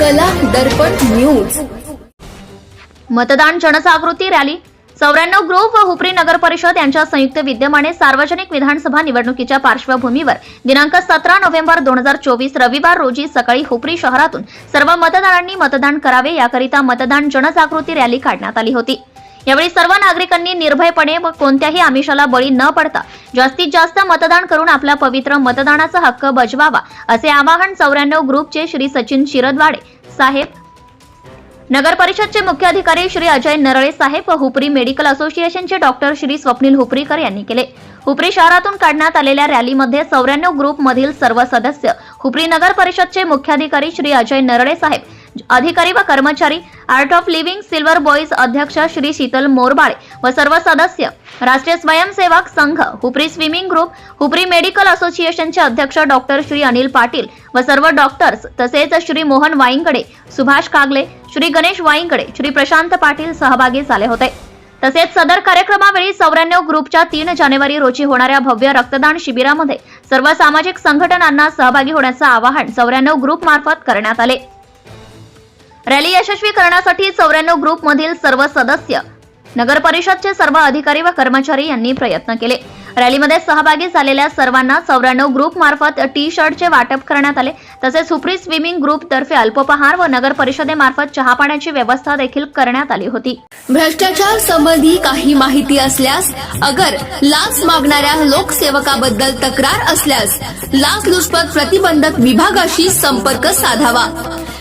कला दर्पण न्यूज. मतदान जनजागृती रॅली. चौऱ्याण्णव ग्रुप व हुपरी नगर परिषद यांच्या संयुक्त विद्यमाने सार्वजनिक विधानसभा निवडणुकीच्या पार्श्वभूमीवर दिनांक सतरा नोव्हेंबर दोन हजार चोवीस रविवार रोजी सकाळी हुपरी शहरातून सर्व मतदारांनी मतदान करावे याकरिता मतदान जनजागृती रॅली काढण्यात आली होती. यावेळी सर्व नागरिकांनी निर्भयपणे व कोणत्याही आमिषाला बळी न पडता जास्तीत जास्त मतदान करून आपला पवित्र मतदानाचा हक्क बजवावा असे आवाहन चौऱ्याण्णव ग्रुपचे श्री सचिन शिरदवाडे साहेब. नगर परिषदचे मुख्य अधिकारी श्री अजय नरळे साहेब व हुपरी मेडिकल असोसिएशनचे डॉक्टर श्री स्वप्नील हुपरीकर यांनी केले. हुपरी शहरातून काढण्यात आलेल्या रॅलीमध्ये चौऱ्याण्णव ग्रुपमधील सर्व सदस्य हुपरी नगर परिषदचे मुख्याधिकारी श्री अजय नरळे साहेब अधिकारी व कर्मचारी art of living silver boys अध्यक्ष श्री शीतल मोरबाळे व सर्व सदस्य Rashtriya Swayamsevak Sangh Hupari swimming group Hupari medical असोसिएशनचे अध्यक्ष डॉक्टर श्री अनिल पाटील व सर्व डॉक्टर्स तसेच श्री मोहन वाईंगडे सुभाष कागले श्री गणेश वाईंगडे श्री प्रशांत पाटील सहभागी झाले होते. तसेच सदर कार्यक्रमावेळी चौऱ्याण्णव ग्रुपच्या तीन जानेवारी रोजी होणाऱ्या भव्य रक्तदान शिबिरामध्ये सर्व सामाजिक संघटनांना सहभागी होण्याचं आवाहन चौऱ्याण्णव ग्रुप मार्फत करण्यात आले. रॅली यशस्वी करण्यासाठी चौऱ्याण्णव ग्रुपमधील सर्व सदस्य नगर परिषदचे सर्व अधिकारी व कर्मचारी यांनी प्रयत्न केले. रॅलीमध्ये सहभागी झालेल्या सर्वांना चौऱ्याण्णव ग्रुप मार्फत टी शर्टचे वाटप करण्यात आले. तसेच सुप्री स्विमिंग ग्रुप तर्फे अल्पोपहार व नगर परिषदेमार्फत चहा पाण्याची व्यवस्था देखील करण्यात आली होती. भ्रष्टाचार संबंधी काही माहिती असल्यास अगर लाच मागणाऱ्या लोकसेवकाबद्दल तक्रार असल्यास लाचलुचपत प्रतिबंधक विभागाशी संपर्क साधावा.